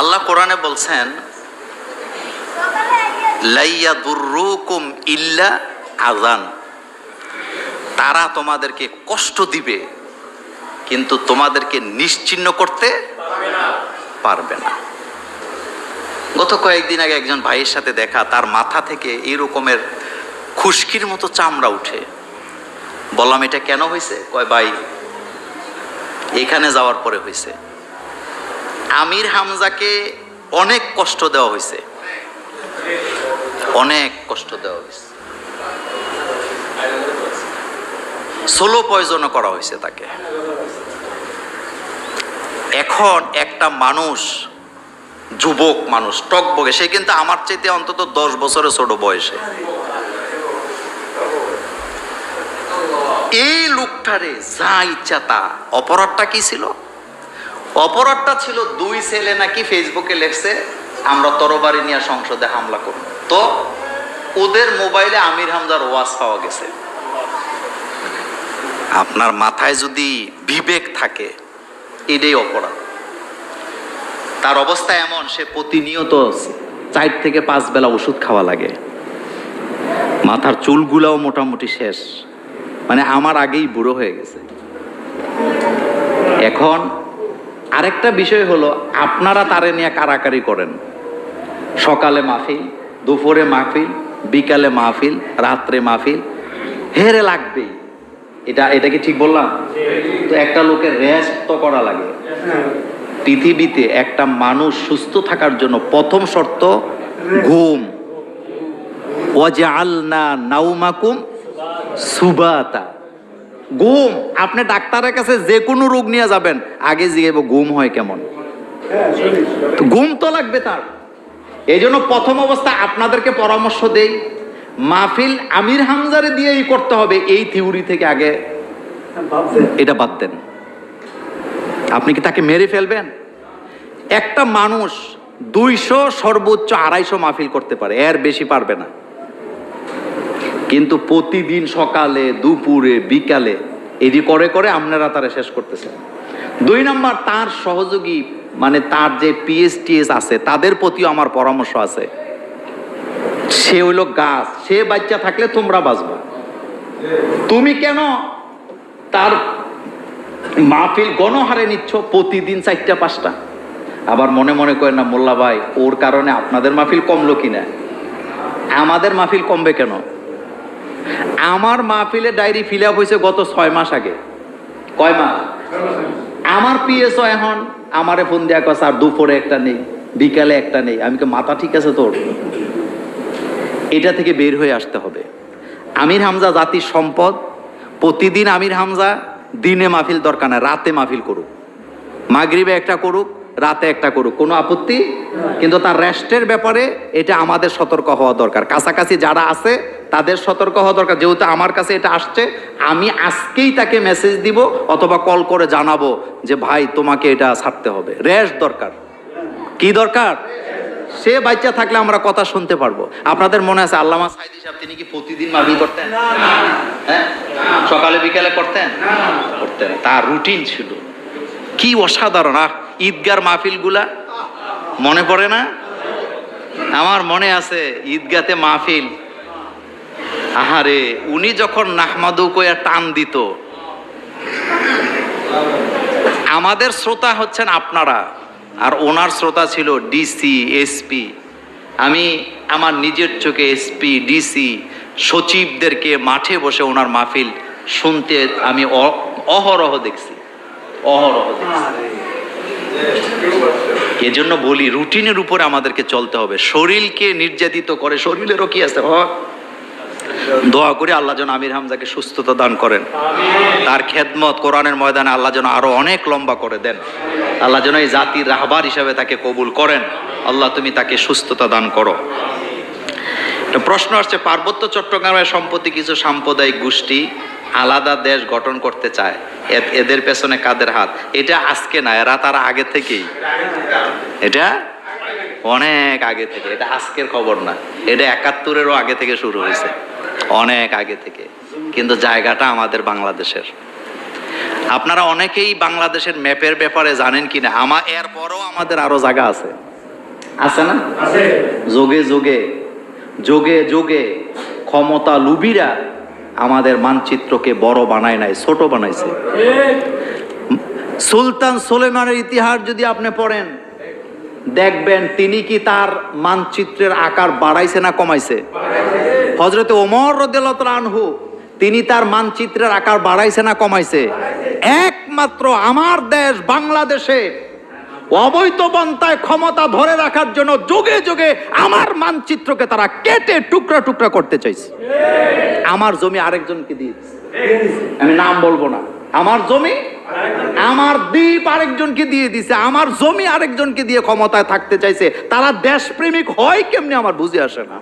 আল্লাহ কোরআনে বলছেন, লাইয়া দুর্রুকুম ইল্লা আজান তারা তোমাদেরকে কষ্ট দিবে, কিন্তু তোমাদেরকে নিশ্চিন্ন করতে পারবে না। গত কয়েকদিন আগে একজন ভাইয়ের সাথে দেখা, তার মাথা থেকে এই রকমের খুশকির মতো চামড়া উঠে। বললাম, এটা কেন হয়েছে কয়, ভাই, এখানে যাওয়ার পরে হয়েছে আমির হামজাকে অনেক কষ্ট দেওয়া হয়েছে। অনেক কষ্ট দেওয়া হয়েছে। সোলো পয়জনও করা হয়েছে তাকে। এখন একটা মানুষ, যুবক মানুষ টক বগে সে কিন্তু আমার চাইতে অন্তত দশ বছরের ছোট বয়সে। এই লোকটারে যা ইচ্ছা তা। অপরাধটা কি ছিল? অপরাধটা ছিল দুই ছেলে নাকি ফেসবুকে লেখছে, আমরা তরবারি নিয়ে সংসদে হামলা করব। তো ওদের মোবাইলে আমির হামদার ওয়াজ পাওয়া গেছে। আপনার মাথায় যদি বিবেক থাকে, এটাই অপরাধ। তার অবস্থা এমন, সে প্রতিনিয়ত চার থেকে পাঁচ বেলা ওষুধ খাওয়া লাগে। মাথার চুলগুলাও মোটামুটি শেষ। মানে আমার আগেই বুড়ো হয়ে গেছে। এখন আরেকটা বিষয় হলো আপনারা তারে নিয়ে কারাকারি করেন। সকালে মাহফিল দুপুরে মাহফিল বিকালে মাহফিল রাত্রে মাহফিল হেরে লাগবেই। এটা এটা কি ঠিক বললাম? তো একটা লোকের রেস্ট তো করা লাগে। পৃথিবীতে একটা মানুষ সুস্থ থাকার জন্য প্রথম শর্ত ঘুম। ওয়াজআলনা নাউমাকুম সুবাতা। ঘুম আপনি ডাক্তারের কাছে যে কোনো রোগ নিয়ে যাবেন আগে জিগাইব ঘুম হয় কেমন? তো ঘুম তো লাগবে তার। এই জন্য প্রথম অবস্থা আপনাদেরকে পরামর্শ দেই মাহফিল আমির হামজারে দিয়েই করতে হবে এই থিওরি থেকে আগে এটা বাদ দেন। আপনি কি তাকে মেরে ফেলবেন? একটা মানুষ দুইশো সর্বোচ্চ আড়াইশো মাহফিল করতে পারে এর বেশি পারবে না। কিন্তু প্রতিদিন সকালে, দুপুরে, বিকালে এদি করে করে আপনারা তারা শেষ করতেছেন। দুই নম্বর, তার সহযোগী মানে তার যে পিএসটিএস আছে, তাদের প্রতিও আমার পরামর্শ আছে। সে হইল গাছ। সে বাচ্চা থাকলে তোমরা বাঁচবা। তুমি কেন তার মাহফিল গণহারে নিচ্ছ? প্রতিদিন চারটা, পাঁচটা। আবার মনে মনে করেন না, মোল্লা ভাই, ওর কারণে আপনাদের মাহফিল কমলো কিনা? আমাদের মাহফিল কমবে কেন? আমার মাহফিলে ডায়েরি ফিল আপ হয়েছে গত ছয় মাস আগে। কয় মাস? আমার পিএসও এখন, আমারে ফোন দেওয়া কথা আর দুপুরে একটা নেই, বিকালে একটা নেই। আমি মাথা ঠিক আছে তোর? এটা থেকে বের হয়ে আসতে হবে। আমির হামজা জাতির সম্পদ, প্রতিদিন আমির হামজা দিনে মাহফিল দরকার না রাতে মাহফিল করুক। মাগরিবে একটা করুক রাতে একটা করুক কোনো আপত্তি? কিন্তু তার রেস্টের ব্যাপারে এটা আমাদের সতর্ক হওয়া দরকার। কাছাকাছি যারা আছে তাদের সতর্ক হওয়া দরকার। যেহেতু আমার কাছে এটা আসছে আমি আজকেই তাকে মেসেজ দিব অথবা কল করে জানাব যে ভাই তোমাকে এটা ছাড়তে হবে। রেস্ট দরকার। কি দরকার? সে বাচ্চা থাকলে আমরা কথা শুনতে পারব। আপনাদের মনে আছে আল্লামা সাইদি সাহেব তিনি কি প্রতিদিন মাহফিল করতেন? হ্যাঁ? সকালে বিকালে করতেন? করতেন। তার রুটিন ছিল। কি অসাধারণ আর ঈদগার মাহফিলগুলা? মনে পড়ে না? আমার মনে আছে ঈদগাতে মাহফিল। আহারে, উনি যখন নাহমাদু কয়া টান দিত, আমাদের শ্রোতা হচ্ছেন আপনারা, আর ওনার শ্রোতা ছিল ডিসি এসপি আমি আমার নিজের চোখে এসপি ডিসি সচিবদেরকে মাঠে বসে ওনার মাহফিল শুনতে আমি অহরহ দেখছি। অহরহ দেখছি। এজন্য বলি রুটিনের উপরে আমাদেরকে চলতে হবে। শরীরকে নির্যাতিত করে শরীরেরও কি আছে? হক দোয়া করে আল্লাহ যেন আমির হামজাকে সুস্থতা দান করেন। তার খেদমত কোরআনের ময়দানে আল্লাহ যেন আরও অনেক লম্বা করে দেন। আল্লাহ যেন এই জাতির রাহবার হিসাবে তাকে কবুল করেন। আল্লাহ তুমি তাকে সুস্থতা দান করো। প্রশ্ন আসছে পার্বত্য চট্টগ্রামের সম্পত্তি কিছু সাম্প্রদায়িক গোষ্ঠী আলাদা দেশ গঠন করতে চায়। এদের পেছনে কাদের হাত? এটা আজকে না এরা তারা আগে থেকেই। এটা অনেক আগে থেকে এটা আজকের খবর না। এটা একাত্তরেরও আগে থেকে শুরু হয়েছে অনেক আগে থেকে। কিন্তু জায়গাটা আমাদের বাংলাদেশের। আপনারা অনেকেই বাংলাদেশের ম্যাপের ব্যাপারে জানেন কিনা? আমার এরপরও আমাদের আরও জায়গা আছে। আছে না? যোগে যোগে যোগে যোগে ক্ষমতা লুবিরা আমাদের মানচিত্রকে বড় বানায় নাই, ছোট বানাইছে। সুলতান সোলেমানের ইতিহাস যদি আপনি পড়েন, দেখবেন তিনি কি তার মানচিত্রের আকার বাড়াইছে না কমাইছে? হজরত ওমর রদেলত আনহু, তিনি তার মানচিত্রের আকার বাড়াইছে না কমাইছে? একমাত্র আমার দেশ বাংলাদেশে অবৈধ পন্থায় ক্ষমতা ধরে রাখার জন্য যুগে যুগে আমার মানচিত্রকে তারা কেটে টুকরা টুকরা করতে চাইছে। আমার জমি আরেকজনকে দিয়েছে। আমি নাম বলব না। আমার জমি, আমার দ্বীপ আরেকজনকে দিয়ে দিছে। আমার জমি আরেকজনকে দিয়ে ক্ষমতায় থাকতে চাইছে। তারা দেশপ্রেমিক হয় কেমনি আমার বুঝে আসে না।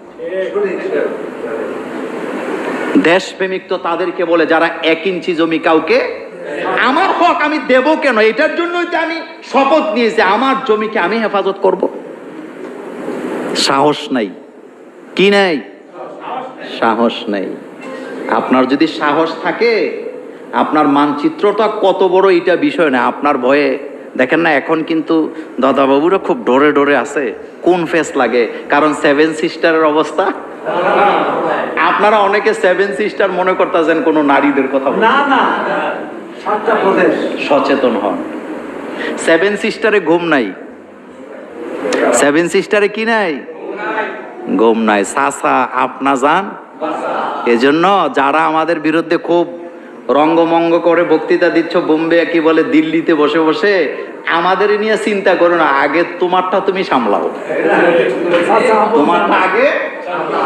দেশপ্রেমিক তো তাদেরকে বলে যারা এক ইঞ্চি জমি কাউকে আমার হক আমি দেব কেন? এটার জন্যই তো আমি শপথ নিয়েছি, আমার জমিকে আমি হেফাজত করব। সাহস নাই। কি নাই? সাহস নাই। আপনার যদি সাহস থাকে, আপনার মানচিত্রটা কত বড় এটা বিষয় না, আপনার ভয়ে। দেখেন না, এখন কিন্তু দাদাবাবুরা খুব ডরে ডরে আছে, কোন ফেস লাগে? কারণ সেভেন সিস্টারের অবস্থা। আপনারা অনেকে সেভেন সিস্টার মনে করতেছেন কোনো নারীদের কথা না না। সচেতন হন। সেভেন সিস্টারে ঘুম নাই। সেভেন সিস্টারে কি নাই? ঘুম নাই। সাসা, আপনা যান এজন্য যারা আমাদের বিরুদ্ধে খুব রঙ্গমঙ্গ করে বক্তৃতা দিচ্ছ, বোম্বে কি বলে, দিল্লিতে বসে বসে আমাদের নিয়ে চিন্তা করো না। আগে তোমারটা তুমি সামলাও। তোমারটা আগে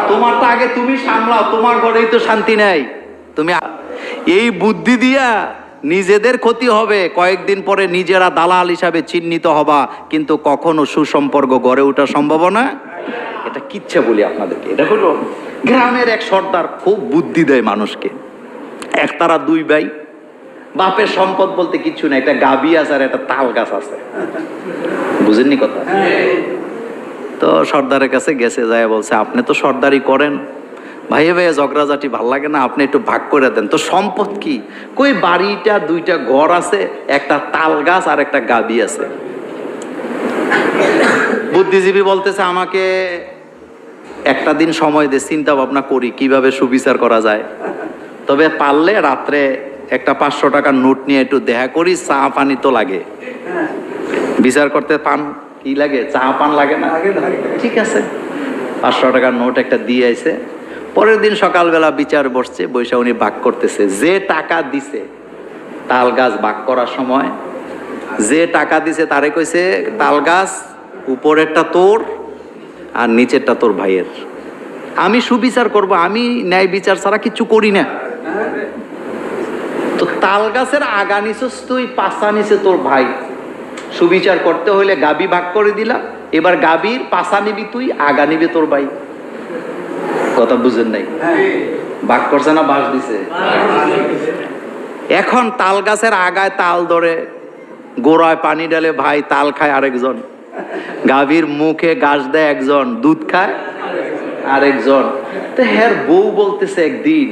তোমারটা আগে তুমি সামলাও। তোমার ঘরেই তো শান্তি নাই। তুমি এই বুদ্ধি দিয়া নিজেদের ক্ষতি হবে। কয়েকদিন পরে নিজেরা দালাল হিসাবে চিহ্নিত হবা, কিন্তু কখনো সুসম্পর্ক গড়ে ওঠা সম্ভাবনা এটা কিচ্ছে বলি আপনাদেরকে। এটা হলো গ্রামের এক সর্দার খুব বুদ্ধি দেয় মানুষকে। একতারা দুই ভাই। বাপের সম্পদ বলতে কিছু না একটা গাবি আছে আর একটা তাল গাছ আছে। বুঝেননি কথা? তো সর্দারের কাছে গেছে, যায় বলছে, আপনি তো সর্দারি করেন। ভাইয়ে ভাইয়ে ঝগড়াঝাটি ভালো লাগে না আপনি একটু ভাগ করে দেন। তো সম্পদ কি? কই বাড়িটা দুইটা ঘর আছে একটা তাল গাছ আর একটা গাবি আছে। বুদ্ধিজীবী বলতেছে আমাকে একটা দিন সময় দে চিন্তা ভাবনা করি কীভাবে সুবিচার করা যায়? তবে পারলে রাত্রে একটা পাঁচশো টাকার নোট নিয়ে একটু দেখা করি চা পানি তো লাগে। বিচার করতে পান? কি লাগে? চা পান লাগে না। ঠিক আছে। পাঁচশো টাকার নোট একটা দিয়ে আইছে। পরের দিন সকালবেলা বিচার বসছে, বৈশা উনি বাক করতেছে। যে টাকা দিছে, তাল গাছ বাক করার সময়, যে টাকা দিছে তারে কইছে, তাল গাছ উপরেরটা তোর আর নিচেরটা তোর ভাইয়ের। আমি সুবিচার করব, আমি ন্যায় বিচার ছাড়া কিছু করি না। তো তাল গাছের আগা নিছস তুই পাশা নিচে তোর ভাই। সুবিচার করতে হইলে গাবি ভাগ করে দিলাম এবার গাবির পাশা নিবি তুই, আগা নিবি তোর ভাই। কথা বুঝেন নাই। ভাগ করছে না বাস দিছে? এখন তাল গাছের আগায় তাল ধরে গোড়ায় পানি ডালে ভাই তাল খায় আরেকজন। গাভীর মুখে গাছ দেয় একজন, দুধ খায় আরেকজন। তো হ্যার বউ বলতেছে একদিন,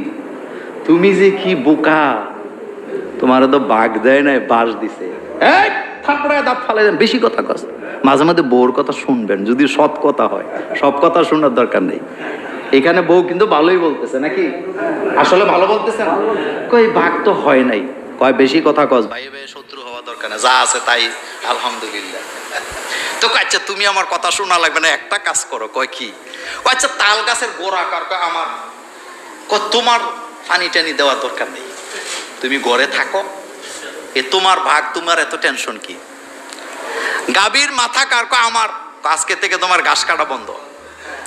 তুমি যে কি বোকা, তোমার তো বাঘ দেয় নাই বাস দিছে। দাঁত ফালে বেশি কথা কস। মাঝে মাঝে বউর কথা শুনবেন, যদি সৎ কথা হয়। সব কথা শোনার দরকার নেই। এখানে বউ কিন্তু ভালোই বলতেছে, নাকি? আসলে ভালো বলতেছে না। কই বাঘ তো হয় নাই। কয়, বেশি কথা কস। ভাই ভাই শত্রু হওয়া দরকার না, যা আছে তাই, আলহামদুলিল্লাহ। তো আচ্ছা তুমি আমার কথা শোনা লাগবে না, একটা কাজ করো, কয়, কি? আচ্ছা তাল গাছের গোড়া কার, কয়, আমার। তোমার পানি টানি দেওয়ার দরকার নেই। তুমি ঘরে থাকো। এ তোমার ভাগ, তোমার এত টেনশন কি? গাভীর মাথা কার, কয়, আমার। আজকে থেকে তোমার ঘাস কাটা বন্ধ।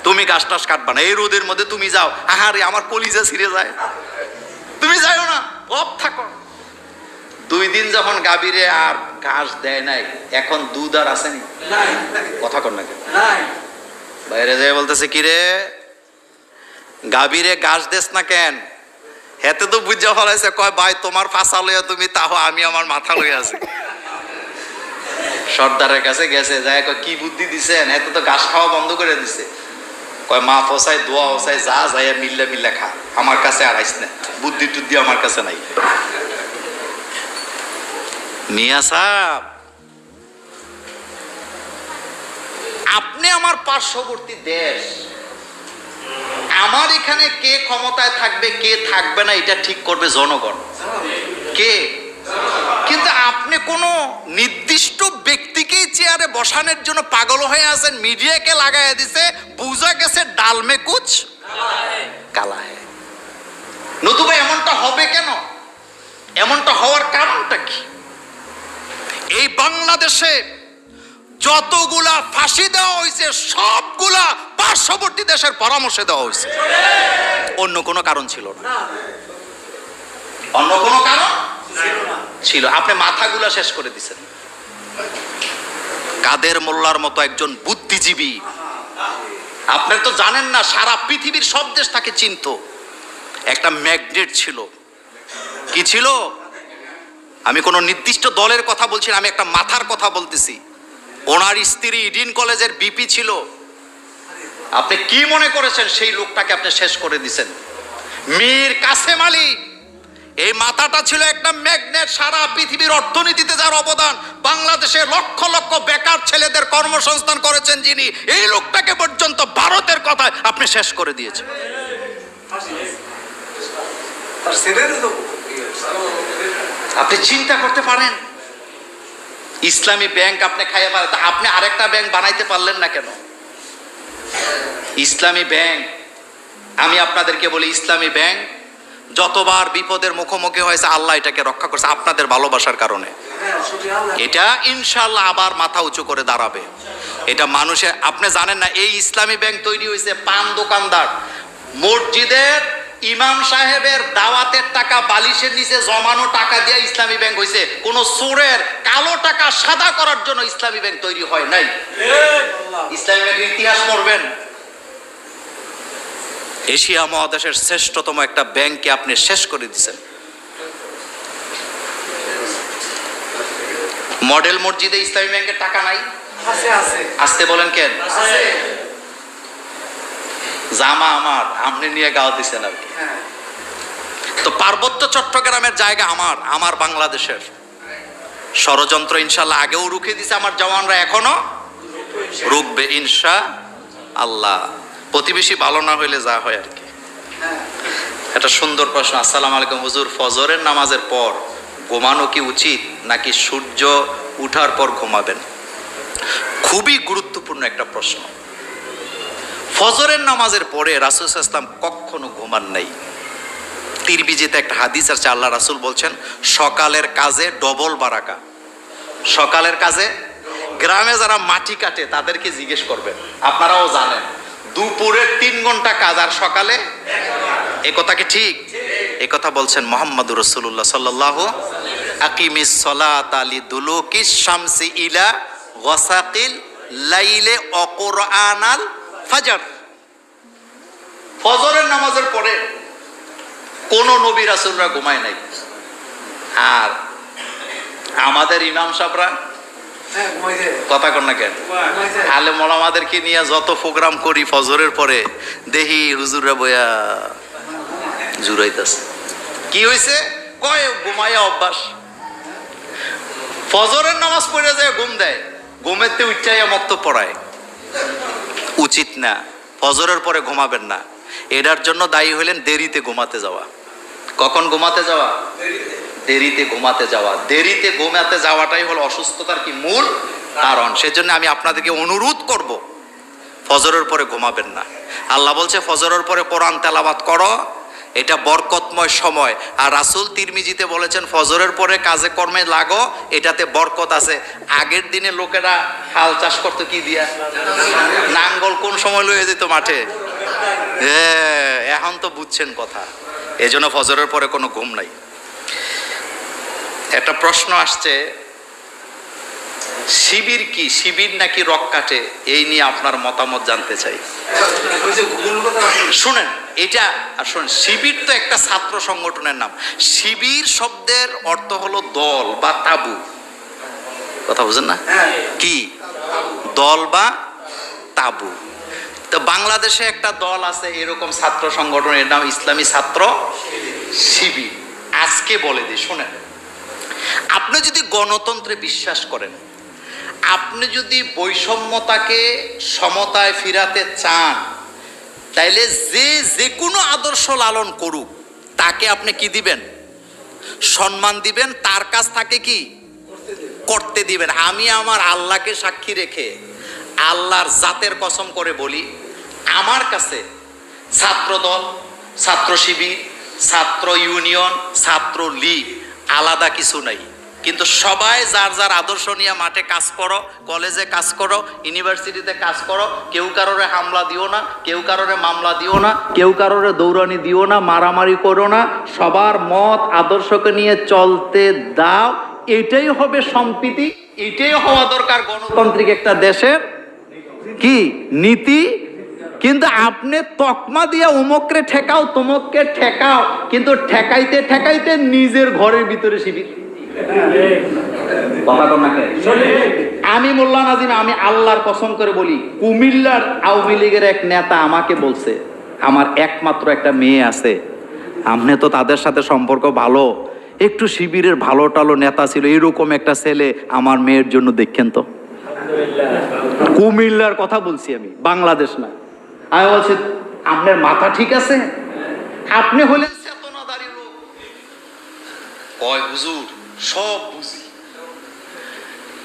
তুমি ঘাস টাস কাটবা না এই রোদের মধ্যে তুমি যাও। আহারে আমার কলিজা ছিঁড়ে যায়। তুমি যাইও না অফ থাকো। দুই দিন যখন গাভীরে আর ঘাস দেয় নাই এখন দুধ আর আসেনি কথা কর না কেন? বাইরে যায় বলতেছে কি রে? গাভীরে ঘাস দেস না কেন? হেতে তো বুঝা ফলাইছে কয় ভাই তোমার ফাঁসা লইয়া তুমি তাহ আমি আমার মাথা লইয়া আছি। সর্দারের কাছে গেছে যাই কয় কি বুদ্ধি দিছেন? হেতে তো ঘাস খাওয়া বন্ধ করে দিছে। কয় মা ফসাই দোয়া ফসাই যা যাইয়া মিল্লা মিল্লা খা। আমার কাছে আর আইস না। বুদ্ধি টুদ্ধি আমার কাছে নাই। মিয়া সাহেব, আপনি আমার পার্শ্ববর্তী দেশ। আমার এখানে কে ক্ষমতায় থাকবে, কে থাকবে না, এটা ঠিক করবে জনগণ। কে? কিন্তু আপনি কোনো নির্দিষ্ট বসানোর জন্য পাগল হয়ে আছেন, মিডিয়াকে লাগাই দিছে বুঝা গেছে ডালমে কুচ। কালা হ্যায় নতুবা এমনটা হবে কেন? এমনটা হওয়ার কারণটা কি? এই বাংলাদেশে যতগুলা ফাঁসি দেওয়া হয়েছে, সবগুলা পার্শ্ববর্তী দেশের পরামর্শে দেওয়া হয়েছে। অন্য কোনো কারণ ছিল না। অন্য কোনো কারণ? ছিল আপনি মাথাগুলা শেষ করে দিছেন। কাদের মোল্লার মতো একজন বুদ্ধিজীবী? আপনি তো জানেন না, সারা পৃথিবীর সব দেশ তাকে চিনত। একটা ম্যাগনেট ছিল। কি ছিল? আমি কোনো নির্দিষ্ট দলের কথা বলছি না, আমি একটা মাথার কথা বলতেছি। ওনার স্ত্রী ইডিন কলেজের বিপি ছিল। আপনি কি মনে করেছেন সেই লোকটাকে আপনি শেষ করে দিছেন? মীর কাসেম আলী এই মাথাটা ছিল একটা ম্যাগনেট সারা পৃথিবীর অর্থনীতিতে যার অবদান। বাংলাদেশে লক্ষ লক্ষ বেকার ছেলেদের কর্মসংস্থান করেছেন যিনি। এই লোকটাকে পর্যন্ত ভারতের কথায় আপনি শেষ করে দিয়েছেন। আপনি চিন্তা করতে পারেন ইসলামী ব্যাংক আপনি খাইয়ে পারেন আপনি আরেকটা ব্যাংক বানাইতে পারলেন না কেন? ইসলামী ব্যাংক আমি আপনাদেরকে বলি ইসলামী ব্যাংক যতবার বিপদের মুখোমুখি হয়েছে আল্লাহ এটাকে রক্ষা করছে আপনাদের ভালোবাসার কারণে। এটা ইনশাল্লাহ আবার মাথা উঁচু করে দাঁড়াবে। এটা মানুষের আপনি জানেন না এই ইসলামী ব্যাংক তৈরি হয়েছে পান দোকানদার। মসজিদের ইমাম সাহেবের দাওয়াতের টাকা বালিশের নিচে জমানো টাকা দিয়ে ইসলামী ব্যাংক হয়েছে। কোন সুরের কালো টাকা সাদা করার জন্য ইসলামী ব্যাংক তৈরি হয় নাই। ইসলামী ব্যাংকের ইতিহাস পড়বেন। এশিয়া মহাদেশের শ্রেষ্ঠতম একটা ব্যাংককে আপনি শেষ করে দিয়েছেন। মডেল মসজিদে ইসলামী ব্যাংকের টাকা নাই? আছে আছে। আসতে বলেন কেন? আছে। জামা আমার আপনি নিয়ে গাও দিচ্ছেন আর কি। হ্যাঁ। তো পার্বত্য চট্টগ্রামের জায়গা আমার আমার বাংলাদেশের। ষড়যন্ত্র ইনশাল্লাহ আগেও রুখে দিছে আমার জওয়ানরা এখনও রুখবে ইনশা আল্লাহ প্রতিবেশী ভালো না হইলে যা হয় আর কি। একটা সুন্দর প্রশ্ন, আসসালাম আলাইকুম হুজুর, ফজরের নামাজের পর ঘুমানো কি উচিত নাকি সূর্য উঠার পর ঘুমাবেন? খুবই গুরুত্বপূর্ণ একটা প্রশ্ন। ফজরের নামাজের পরে রাসুল ইসলাম কখনো ঘুমান নাই। তিরবিজিতে একটা হাদিস আছে, আল্লাহ রাসুল বলছেন, সকালের কাজে ডবল বারাকা। সকালের কাজে গ্রামে যারা মাটি কাটে, তাদেরকে জিজ্ঞেস করবেন। আপনারাও জানেন দুপুরের তিন ঘণ্টা কাজ আর সকালে? এ কথা কি ঠিক? এ কথা বলছেন মোহাম্মদ রসুল্লাহ সাল্লাহ আকিমিস সলাত আলী দুলুকিস শামসি ইলা ওয়াসাকিল লাইলে অকরআনাল ফাজার। ফজরের নামাজের পরে কোন নবী রাসুলরা ঘুমায় নাই। আর আমাদের ইমাম সাহরা কথা কর না কেন? আলে মোলামাদেরকে নিয়ে যত প্রোগ্রাম করি ফজরের পরে দেহি হুজুররা বইয়া জুরাইতাছে কি হয়েছে কয় ঘুমাইয়া অভ্যাস। ফজরের নামাজ পড়ে যায় ঘুম দেয়। ঘুমেতে উচ্চাইয়া মক্ত পড়ায়। উচিত না। ফজরের পরে ঘুমাবেন না। এটার জন্য দায়ী হলেন দেরিতে ঘুমাতে যাওয়া। কখন ঘুমাতে যাওয়া? দেরিতে ঘুমাতে যাওয়া। দেরিতে ঘুমাতে যাওয়াটাই হলো অসুস্থতার কি মূল কারণ। সেজন্য আমি আপনাদেরকে অনুরোধ করব ফজরের পরে ঘুমাবেন না। আল্লাহ বলছে ফজরের পরে কোরআন তেলাবাত করো এটা বরকতময় সময়। আর রাসুল তিরমিজিতে বলেছেন ফজরের পরে কাজে কর্মে লাগো এটাতে বরকত আছে। আগের দিনে লোকেরা হাল চাষ করতো কি দিয়া? নাঙ্গল কোন সময় লয়ে যেত মাঠে? হ্যাঁ, এখন তো বুঝছেন কথা। এজন্য ফজরের পরে কোনো ঘুম নাই। একটা প্রশ্ন আসছে, শিবির কি? শিবির নাকি রক কাটে? এই নিয়ে আপনার মতামত জানতে চাই। শুনেন, এটা শুনেন, শিবির তো একটা ছাত্র সংগঠনের নাম। শিবির শব্দের অর্থ হলো দল বা তাবু। কথা বুঝেন না? কি? দল বা তাবু। তো বাংলাদেশে একটা দল আছে, এরকম ছাত্র সংগঠনের নাম ইসলামী ছাত্র শিবির। আজকে বলে দিই, শোনেন। আপনি যদি গণতন্ত্রে বিশ্বাস করেন আপনি যদি বৈষম্যতাকে সমতায় ফিরাতে চান তাইলে যে যে কোনো আদর্শ লালন করুক তাকে আপনি কি দিবেন? সম্মান দিবেন? তার কাছ থাকে কি? করতে দিবেন। আমি আমার আল্লাহকে সাক্ষী রেখে আল্লাহর জাতের কসম করে বলি আমার কাছে ছাত্রদল ছাত্র শিবির ছাত্র ইউনিয়ন ছাত্র লীগ আলাদা কিছু নাই। কিন্তু সবাই যার যার আদর্শ নিয়ে মাঠে কাজ করো কলেজে কাজ করো ইউনিভার্সিটিতে কাজ করো, কেউ কারোরে হামলা দিও না, কেউ কারোরে মামলা দিও না, কেউ কারোরে দৌড়ানি দিও না, মারামারি করো না, সবার মত, আদর্শকে নিয়ে চলতে দাও, এটাই হবে সম্প্রীতি, এটাই হওয়া দরকার গণতান্ত্রিক একটা দেশের, কি? নীতি? কিন্তু আপনি তকমা দিয়া উমককে ঠেকাও, তুমককে ঠেকাও, কিন্তু ঠেকাইতে ঠেকাইতে নিজের ঘরের ভিতরে শিবির। কথা আমি মোল্লা নাজিম আমি আল্লাহর কসম করে বলি কুমিল্লার আওয়ামী লীগের এক নেতা আমাকে বলছে আমার একমাত্র একটা মেয়ে আছে আপনি তো তাদের সাথে সম্পর্ক ভালো একটু শিবিরের ভালো টালো নেতা ছিল এরকম একটা ছেলে আমার মেয়ের জন্য দেখেন তো। কুমিল্লার কথা বলছি আমি বাংলাদেশ না। আমি বলছি আপনার মাথা ঠিক আছে? আপনি হলেন চেতনাদারী লোক। কয় হুজুর? সব বুঝি।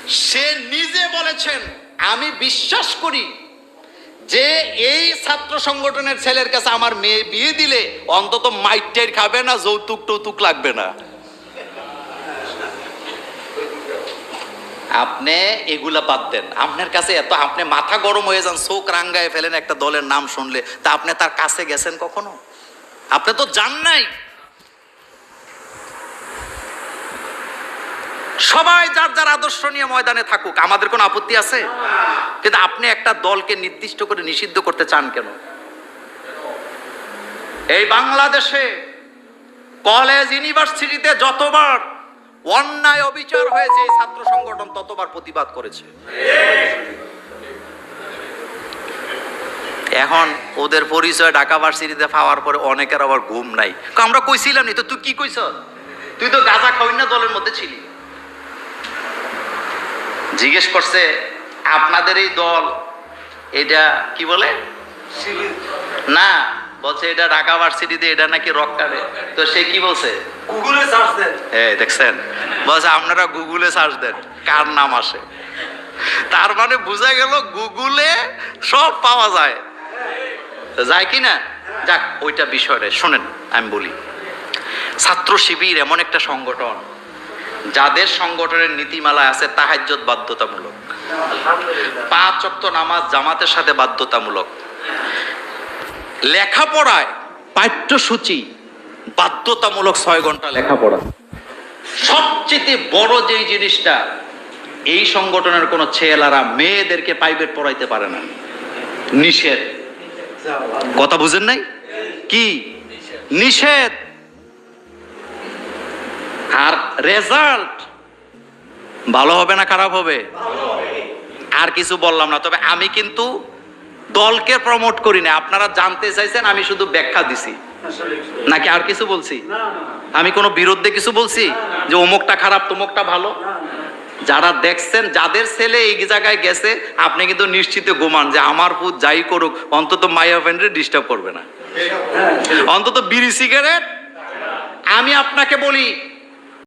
সে নিজে বলেছেন, আমি বিশ্বাস করি যে এই ছাত্র সংগঠনের ছেলের কাছে আমার মেয়ে বিয়ে দিলে অন্তত মাইটের খাবে না, যৌতুক টৌতুক লাগবে না। আপনি এগুলা বাদ দেন। আপনার কাছে এত, আপনি মাথা গরম হয়ে যান, চোখ রাঙ্গায় ফেলেন একটা দলের নাম শুনলে। তা আপনি তার কাছে গেছেন কখনো? আপনি তো জান নাই। সবাই যার যার আদর্শ নিয়ে ময়দানে থাকুক, আমাদের কোনো আপত্তি আছে? কিন্তু আপনি একটা দলকে নির্দিষ্ট করে নিষিদ্ধ করতে চান কেন? এই বাংলাদেশে কলেজ, ইউনিভার্সিটিতে যতবার অন্যায় অবিচার হয়েছে, এই ছাত্র সংগঠন ততবার প্রতিবাদ করেছে। এখন ওদের পরিচয় ঢাকা ভার্সিটিতে পাওয়ার পরে অনেকের আবার ঘুম নাই। আমরা কইছিলাম নি, তো তুই কি কইছ তুই তো গাঁজা খাওয়াই না দলের মধ্যে ছিলি। জিজ্ঞেস করছে আপনাদের এই দল এটা কি বলে? না বলছে এটা ঢাকা ভার্সিটিতে এটা নাকি রক কাটে তো সে কি বলছে? গুগলে সার্চ দেন। এই দেখছেন বলছে আপনারা গুগলে সার্চ দেন কার নাম আসে? তার মানে বোঝা গেল গুগলে সব পাওয়া যায়। যায় কি না? যাক ওইটা বিষয়টা শোনেন আমি বলি। ছাত্র শিবির এমন একটা সংগঠন যাদের সংগঠনের নীতিমালা আছে তাহাজ্জত বাধ্যতামূলক। পাঁচ অক্ত নামাজ জামাতের সাথে বাধ্যতামূলক। লেখাপড়ায় পাঠ্যসূচি বাধ্যতামূলক ছয় ঘণ্টা লেখাপড়া। সবচেয়ে বড় যেই জিনিসটা, এই সংগঠনের কোনো ছেলেরা মেয়েদেরকে প্রাইভেট পড়াইতে পারে না। নিষেধ। কথা বুঝেন নাই? কি? নিষেধ। আর রেজাল্ট ভালো হবে না খারাপ হবে? আর কিছু বললাম না, তবে আমি কিন্তু দলকে প্রমোট করি না আপনারা জানতে চাইছেন, আমি শুধু ব্যাখ্যা দিছি। নাকি আর কিছু বলছি? আমি কোনো বিরুদ্ধে কিছু বলছি? যে অমুকটা খারাপ, তমুকটা ভালো? যারা দেখছেন, যাদের ছেলে এই জায়গায় গেছে, আপনি কিন্তু নিশ্চিত ঘুমান যে আমার পুত যাই করুক, অন্তত মাইয়া ফ্রেন্ডে ডিস্টার্ব করবে না। অন্তত বিড়ি সিগারেট আমি আপনাকে বলি